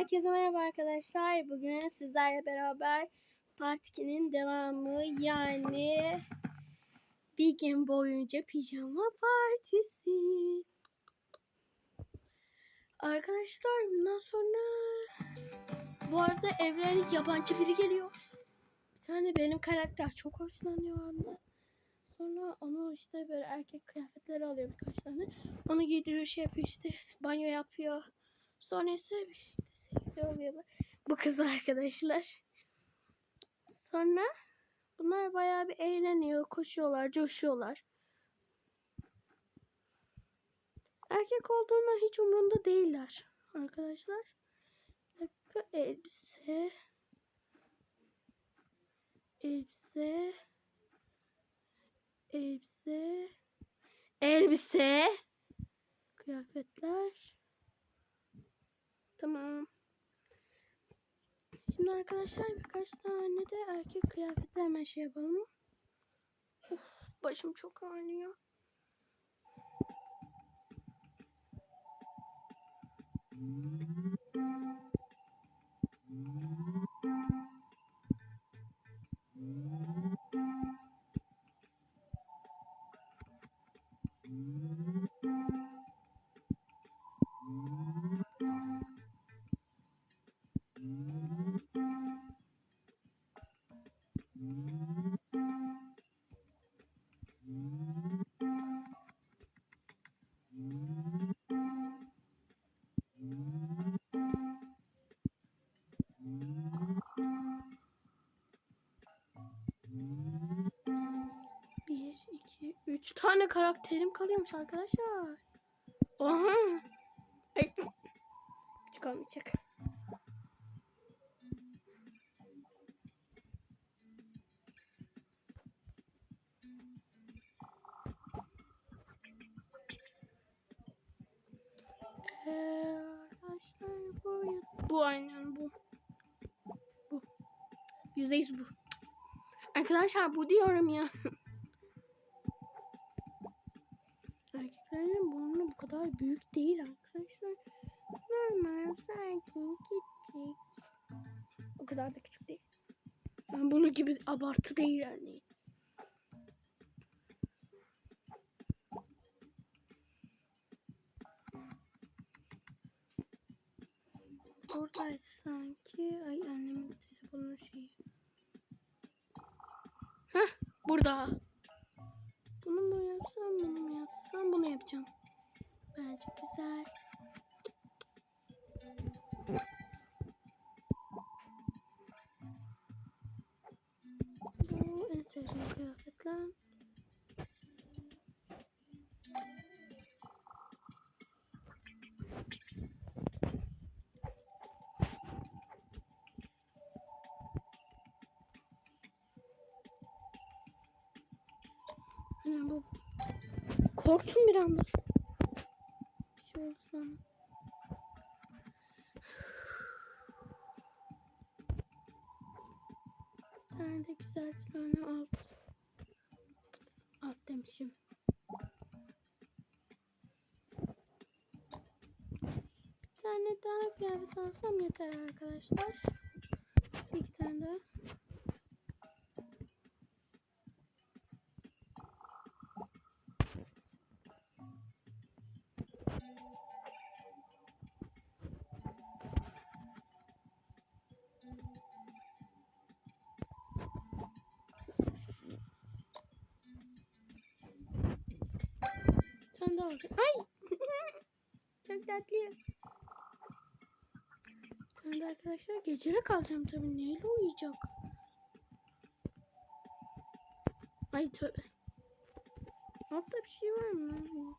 Herkese merhaba arkadaşlar. Bugün sizlerle beraber Part 2'nin devamı yani bir gün boyunca pijama partisi. Arkadaşlar bundan sonra bu arada evlerine yabancı biri geliyor. Bir tane benim karakter çok hoşlanıyor anda. Sonra onu işte böyle erkek kıyafetleri alıyor birkaç tane. Onu giydiriyor şey yapıyor işte banyo yapıyor. Sonra ise birlikte sevgili oluyorlar. Bu kız arkadaşlar. Sonra bunlar bayağı bir eğleniyor, koşuyorlar, coşuyorlar. Erkek olduğuna hiç umurunda değiller arkadaşlar. Bir dakika elbise. Elbise. Elbise. Elbise. Kıyafetler. Tamam. Şimdi arkadaşlar birkaç tane de erkek kıyafeti hemen şey yapalım. Of, başım çok ağrıyor. Bir, tane karakterim kalıyormuş arkadaşlar. Oha. Küçük olmayacak. Arkadaşlar bu bu aynen bu. Bu. Yüzde yüz bu. Arkadaşlar bu diyorum ya. Erkeklerin burnu bu kadar büyük değil arkadaşlar. Normal, sakin, küçük. O kadar da küçük değil. Ben bunu gibi abartı değil yani. Buradaydı sanki. Ay annemin telefonun şeyi. Heh burada. Bunu mu yapsam bunu mu yapsam bunu yapacağım. Bence güzel. Bu en sevdiğim kıyafetler. Korktum bir anda. Bir şey oldu sana. Bir tane de güzel bir tane alt. Alt demişim. Bir tane daha kıyafet alsam yeter arkadaşlar. Bir iki tane daha. Daha alacağım. Ay! Çok tatlı. Tane de arkadaşlar gecelik kalacağım tabii. Neyle uyuyacak? Ay tövbe. Altta bir şey var mı?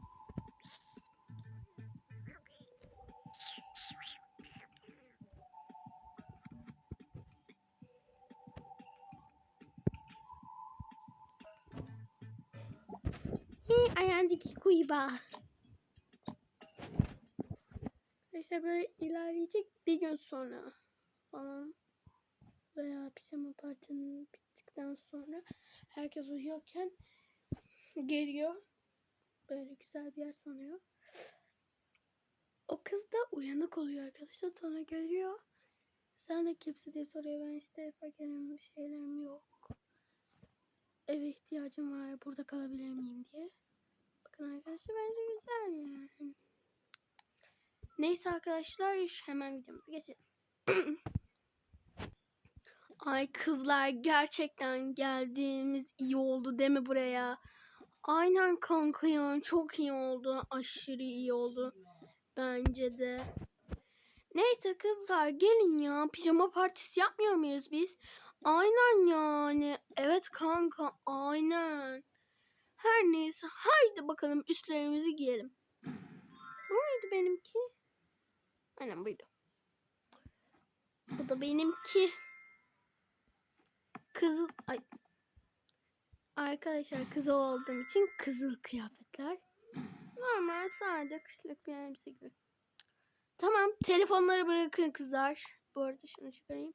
Kuyba. İşte böyle ilerleyecek bir gün sonra falan veya pijama partinin bittikten sonra herkes uyuyorken geliyor. Böyle güzel bir yer sanıyor. O kız da uyanık oluyor arkadaşlar. Sonra görüyor. Sen de kimsin diye soruyor. Ben işte fakirim bir şeylerim yok. Eve ihtiyacım var. Burada kalabilir miyim diye. Bakın arkadaşlar bence güzel yani. Neyse arkadaşlar hemen videomuza geçelim. Ay kızlar gerçekten geldiğimiz iyi oldu değil mi buraya? Aynen kanka ya çok iyi oldu. Aşırı iyi oldu. Bence de. Neyse kızlar gelin ya. Pijama partisi yapmıyor muyuz biz? Aynen yani. Evet kanka aynen. Her neyse haydi bakalım üstlerimizi giyelim. Bu muydu benimki? Aynen buydu. Bu da benimki. Kızıl ay. Arkadaşlar kız olduğum için kızıl kıyafetler. Normal sade kışlık bir elbise gibi. Tamam telefonları bırakın kızlar. Bu arada şunu çıkarayım.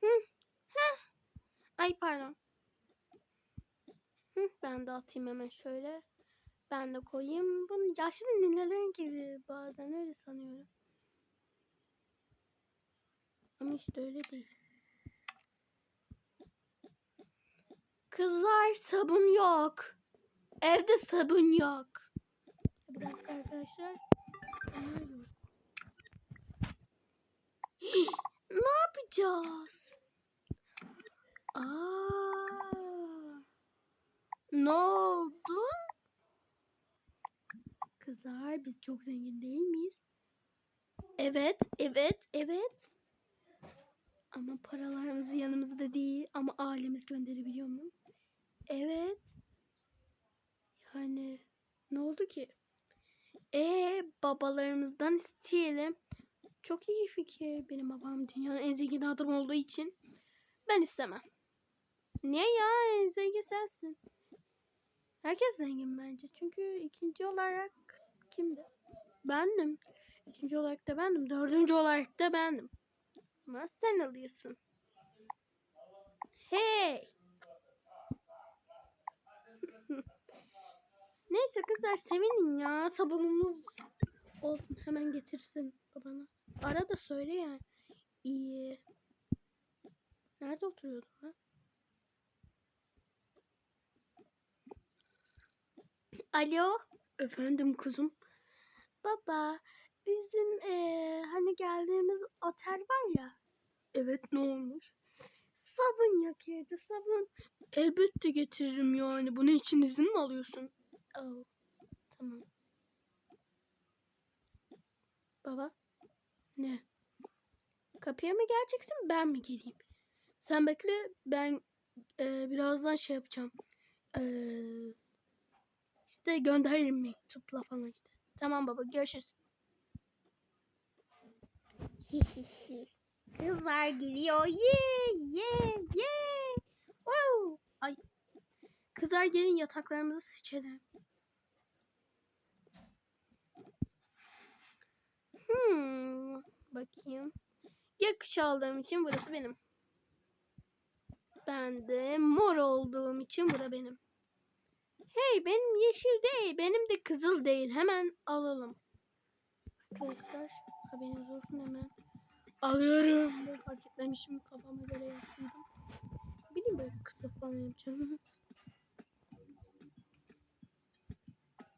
Hı. Heh. Ay pardon. Ben de atayım hemen şöyle. Ben de koyayım. Bunu yaşlı ninelerin gibi bazen öyle sanıyorum. Ama işte öyle değil. Kızlar sabun yok. Evde sabun yok. Dakika arkadaşlar. Ne yapacağız? Aa, ne oldu? Kızlar biz çok zengin değil miyiz? Evet, evet, evet. Ama paralarımız yanımızda değil ama ailemiz gönderebiliyor mu? Evet. Yani ne oldu ki? E babalarımızdan isteyelim. Çok iyi fikir. Benim babam dünyanın en zengin adam olduğu için ben istemem. Niye ya? En zengin sensin. Herkes zengin bence. Çünkü ikinci olarak kimdi? Bendim. Üçüncü olarak da bendim. Dördüncü olarak da bendim. Ama sen alıyorsun. Hey! Neyse kızlar sevinin ya. Sabunumuz olsun. Hemen getirsin babana. Ara da söyle yani. İyi. Nerede oturuyordun ha? Alo. Efendim kuzum. Baba, bizim eee, hani geldiğimiz otel var ya. Evet ne olmuş? Sabun yok evde sabun. Elbette getiririm yani. Bunun için izin mi alıyorsun? Oh, tamam. Baba. Ne? Kapıya mı geleceksin ben mi geleyim? Sen bekle ben eee, birazdan şey yapacağım. Eee işte gönderirim mektupla falan işte. Tamam baba görüşürüz. Kızlar geliyor. Ye ye ye. Wow. Ay. Kızlar gelin yataklarımızı seçelim. Hmm. Bakayım. Yakış aldığım için burası benim. Ben de mor olduğum için bura benim. Hey benim yeşil değil. Benim de kızıl değil. Hemen alalım. Arkadaşlar haberiniz olsun hemen. Alıyorum. Ben fark etmemişim kafama göre yaptıydım. Bileyim böyle kısa falan yapacağım.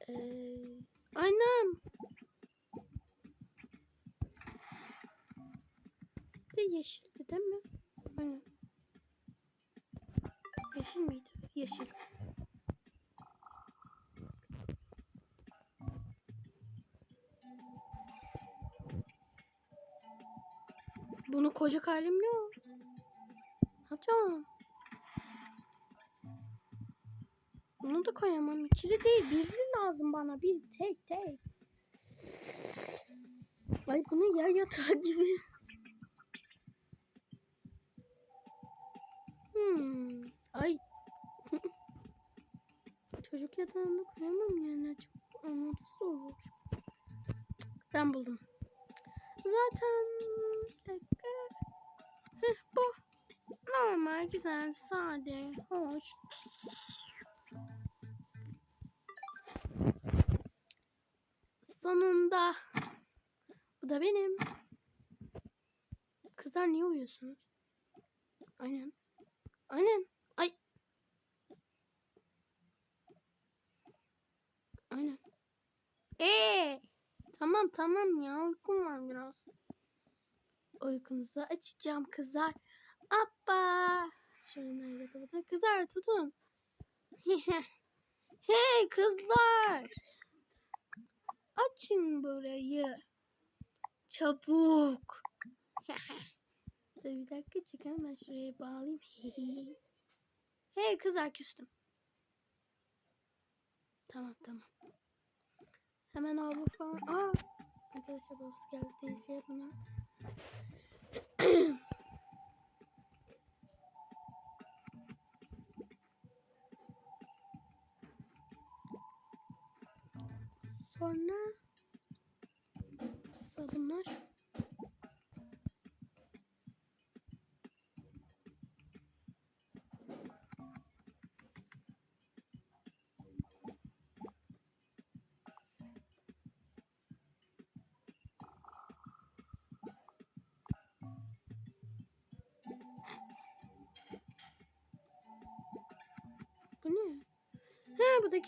ee, annem. De yeşildi değil mi? Aynen. Yeşil miydi? Yeşil. Bunu koca halim yok. Ne yapacağım? Bunu da koyamam. İkili değil. Birli lazım bana. Bir tek tek. Ay bunu yer yatağı gibi. Hmm. Ay. Çocuk yatağında koyamam yani. Çok anlamsız olur. Ben buldum. Zaten dakika. Bu. Normal, güzel, sade, hoş. Sonunda Bu da benim. Kızlar niye uyuyorsunuz? Aynen. Aynen. Ay. Aynen. Ee, tamam tamam ya uykum var biraz. Uykunuzu açacağım kızlar. Appa. Şöyle nerede kapatın? Kızlar tutun. hey kızlar. Açın burayı. Çabuk. Bir dakika çıkın ben şuraya bağlayayım. hey kızlar küstüm. Tamam tamam. Hemen abla falan. Aa, arkadaşlar babası geldi diye şey ha. Sonra sabunlar.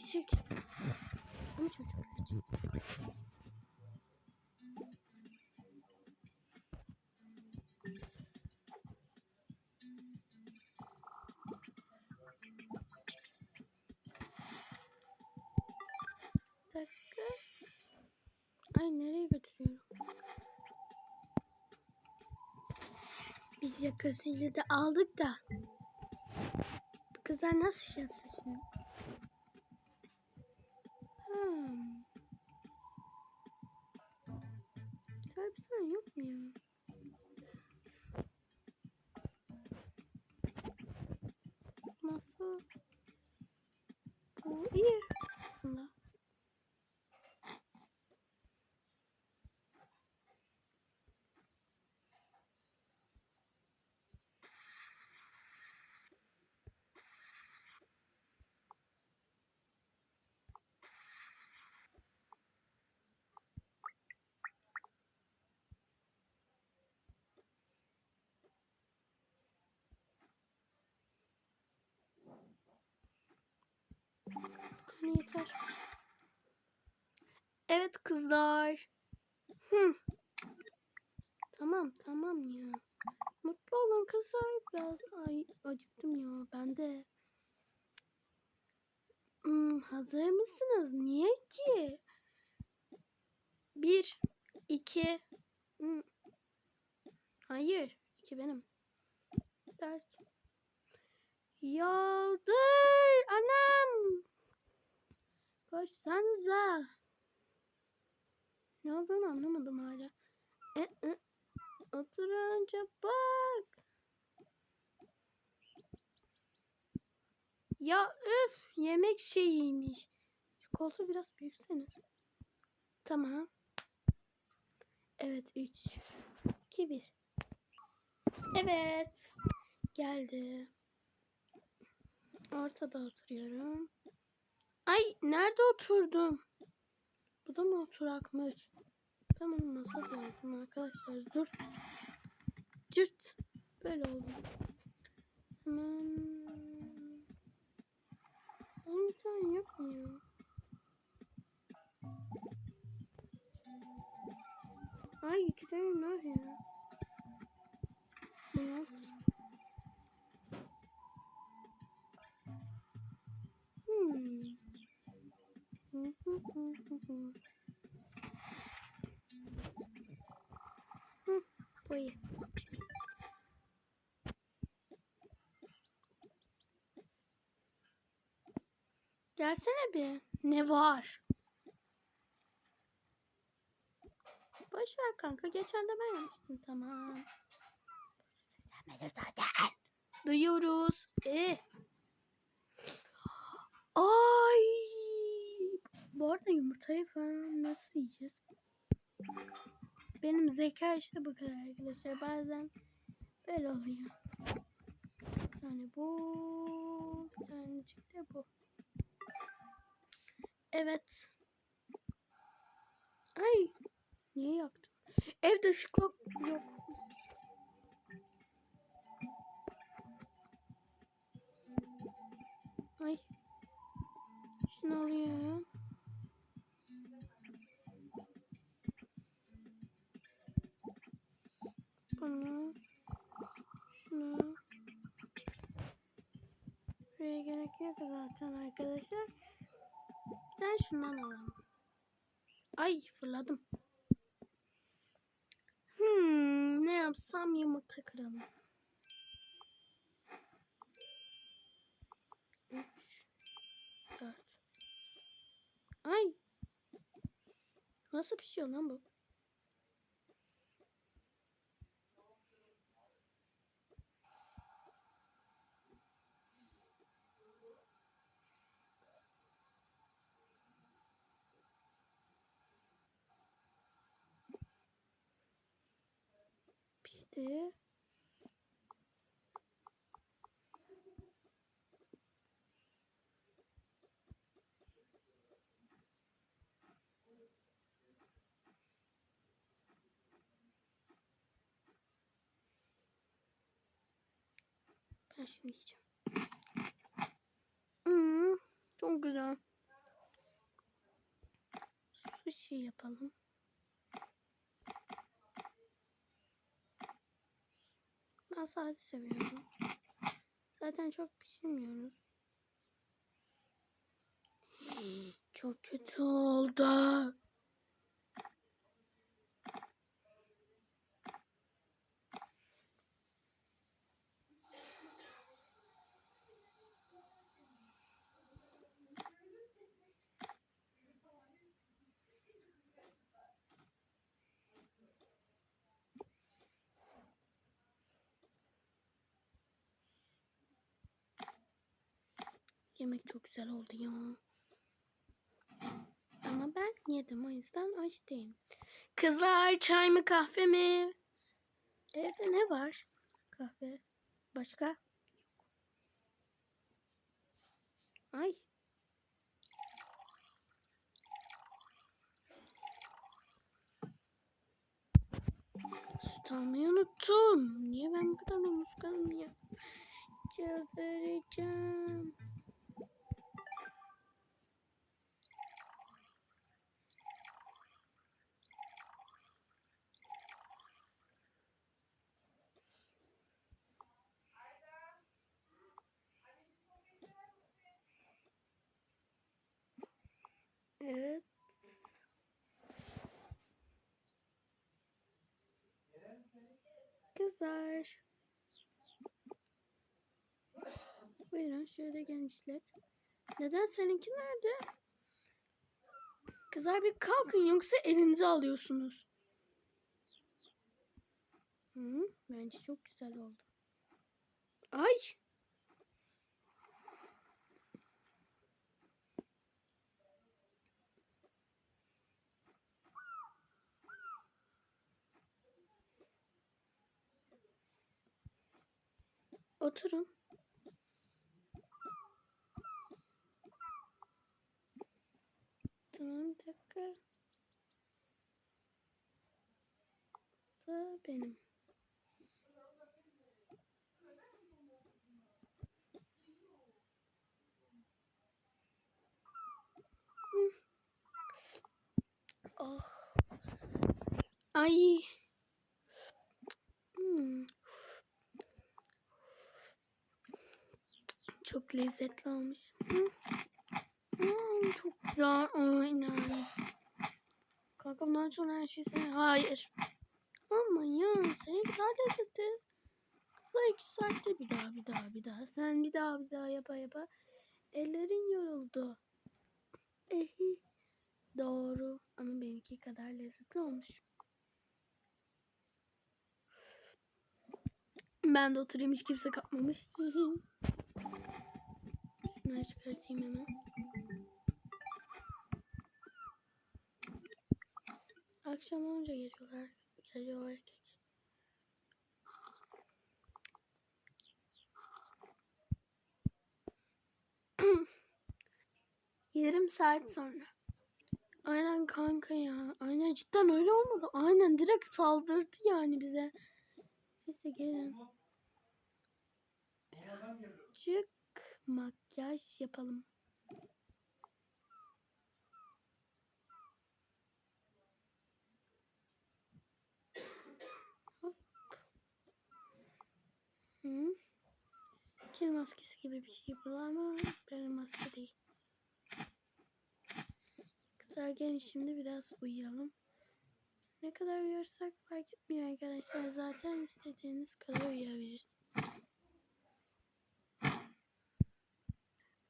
Küçük. Ama. Bir dakika. Ay nereye götürüyorum? Biz yakasıyla da aldık da. Bu kızlar nasıl yapsın şimdi? Hmm. Güzel bir tane yok mu ya? Nasıl? Bu iyi aslında. Bir tane yeter. Evet kızlar. Hı. Tamam tamam ya. Mutlu olun kızlar. Biraz ay acıktım ya. Ben de. Hmm, hazır mısınız? Niye ki? Bir, iki. Hmm. Hayır. iki benim. Dört. Yoldur anam. Koşsanıza. Ne olduğunu anlamadım hala. E, e. Otur önce bak. Ya öf yemek şeyiymiş. Şu koltuğu biraz büyükseniz. Tamam. Evet 3 2 1. Evet. Geldi. Ortada oturuyorum. Ay nerede oturdum? Bu da mı oturakmış? Ben bunu masa yaptım arkadaşlar. Dur. Cırt. Böyle oldu. Hemen. Onun bir tane yok mu ya? Ay iki tane var ya. Evet. Hı bu. Gelsene bir. Ne var? Boş ver kanka. Geçen de ben yapmıştım. Tamam. Sen beni zaten. Duyuyoruz. Eh. Ay. Bu arada yumurtayı falan nasıl yiyeceğiz? Benim zeka işte bu kadar arkadaşlar. Bazen böyle oluyor. Bir tane bu. Bir tanecik de bu. Evet. Ay. Niye yaktım? Evde ışık yok. yok. Ay. Şunu alayım. Bunu. Şunu. Buraya gerek yok zaten arkadaşlar. Ben şundan alalım. Ay fırladım. Hmm, ne yapsam yumurta kıralım. Üç, dört. Ay. Nasıl pişiyor lan bu? Ben şimdi yiyeceğim. Hmm, çok güzel. Sushi yapalım. Ben sade seviyorum. Zaten çok pişirmiyoruz. Çok kötü oldu. Yemek çok güzel oldu ya. Ama ben yedim o yüzden aç değilim. Kızlar çay mı kahve mi? Evde ne var? Kahve. Başka? Ay. Süt almayı unuttum. Niye ben bu kadar unutkanım ya? Çıldıracağım. Evet. Kızlar. Buyurun şöyle genişlet. Neden seninki nerede? Kızlar bir kalkın yoksa elinize alıyorsunuz. Hı, bence çok güzel oldu. Ay. Oturun. Tamam dakika. Da benim. Oh. Ay. Hmm. Lezzetli olmuş. Hmm, çok güzel. Aynen. Kanka bundan sonra her şey sen... Hayır. Ama ya seninki daha lezzetli. Kızlar iki saatte bir daha bir daha bir daha. Sen bir daha bir daha yapa yapa. Ellerin yoruldu. Ehi. Doğru. Ama benimki kadar lezzetli olmuş. Ben de oturayım hiç kimse kapmamış. Şunları çıkartayım hemen. Akşam olunca geliyorlar. Geliyor erkek. Yarım saat sonra. Aynen kanka ya. Aynen cidden öyle olmadı. Aynen direkt saldırdı yani bize. Neyse gelin. Birazcık makyaj yapalım. Hı. Kil maskesi gibi bir şey bu ama benim maske değil. Kızlar gelin şimdi biraz uyuyalım. Ne kadar uyursak fark etmiyor arkadaşlar. Zaten istediğiniz kadar uyuyabilirsiniz. Akşam olunca. Hı. Ay, herkes uyuyor. Şş, Sessiz olmam lazım. Koş koş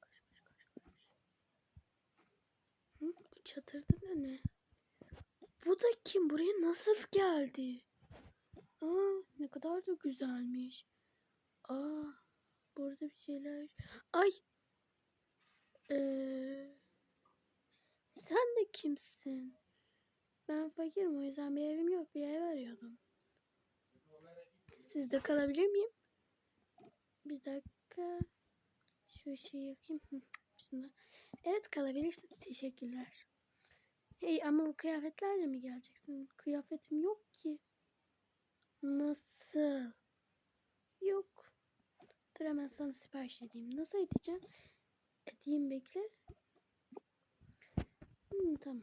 koş koş. Hı, bu çatırdı da ne? Bu da kim? Buraya nasıl geldi? Aa, ne kadar da güzelmiş. Aa, burada bir şeyler. Ay. Ee, sen de kimsin? Fakirim o yüzden bir evim yok. Bir ev arıyordum. Sizde kalabilir miyim? Bir dakika. Şu şeyi yakayım. Şunu. Evet kalabilirsin. Teşekkürler. Hey ama bu kıyafetlerle mi geleceksin? Kıyafetim yok ki. Nasıl? Yok. Dur hemen sana sipariş edeyim. Nasıl edeceğim? Edeyim bekle. Hmm, tamam.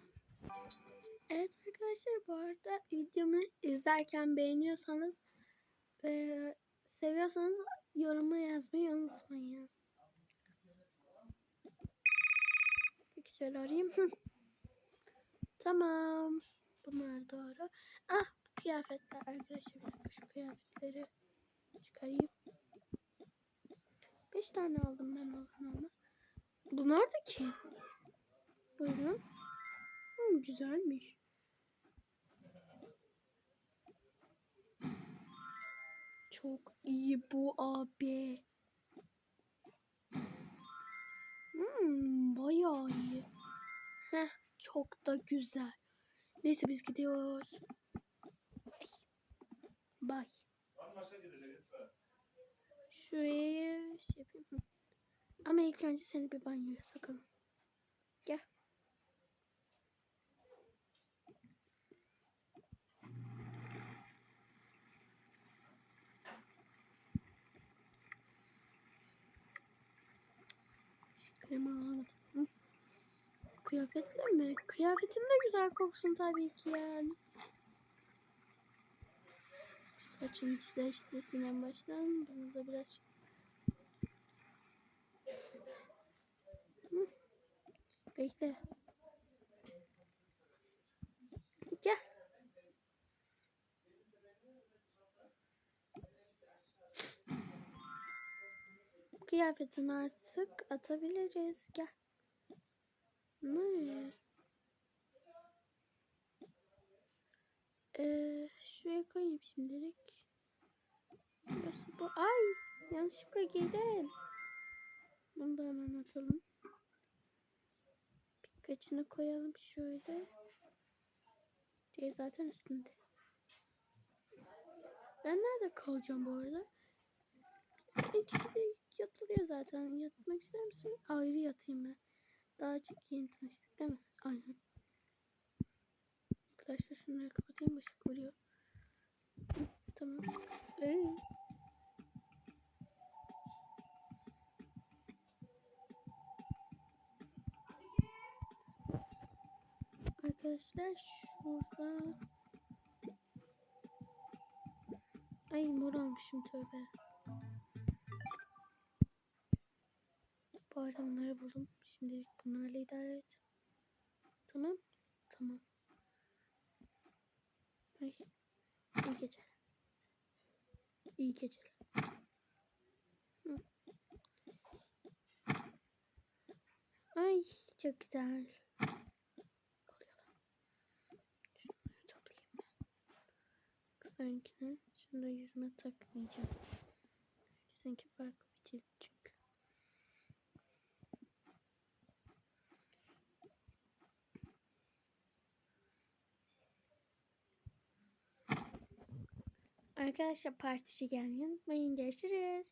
Evet arkadaşlar bu arada videomu izlerken beğeniyorsanız ve seviyorsanız yoruma yazmayı unutmayın. Peki şöyle arayayım. Tamam. Bunlar doğru. Ah bu kıyafetler arkadaşlar bir dakika şu kıyafetleri çıkarayım. Beş tane aldım ben olur olmaz. Bunlar da kim? Buyurun. Güzelmiş. Çok iyi bu abi. Hmm, bayağı iyi. Heh, çok da güzel. Neyse biz gidiyoruz. Bye. Şuraya şey yapayım. Ama ilk önce seni bir banyoya sokalım. Gel. Alamadım. Hı. Kıyafetle mi? Kıyafetim de güzel koksun tabii ki yani. Saçın düzleştirsin en baştan. Bunu da biraz Hı. Bekle. Gel. Kıyafetini artık atabiliriz. Gel. Nereye? Ee, şuraya koyayım şimdilik. Burası bu. Ay! Yanlışlıkla giydim. Bunu da hemen atalım. Birkaçını koyalım şöyle. Diye zaten üstünde. Ben nerede kalacağım bu arada? İkide yatılıyor zaten. Yatmak ister misin? Ayrı yatayım ben. Daha çok yeni tanıştık değil mi? Aynen. Arkadaşlar şunları kapatayım. Işık vuruyor. Tamam. Ee? Arkadaşlar şurada Ay mor almışım tövbe. Arada bunları buldum. Şimdilik bunlarla idare et. Tamam. Tamam. Ay. İyi geceler. İyi geceler. Ay çok güzel. Şunları toplayayım ben. Kızlarınkini şunu da yüzüme takmayacağım. Sizinki farklı bir cilt çünkü. Arkadaşlar partişe gelmeyi unutmayın. Görüşürüz.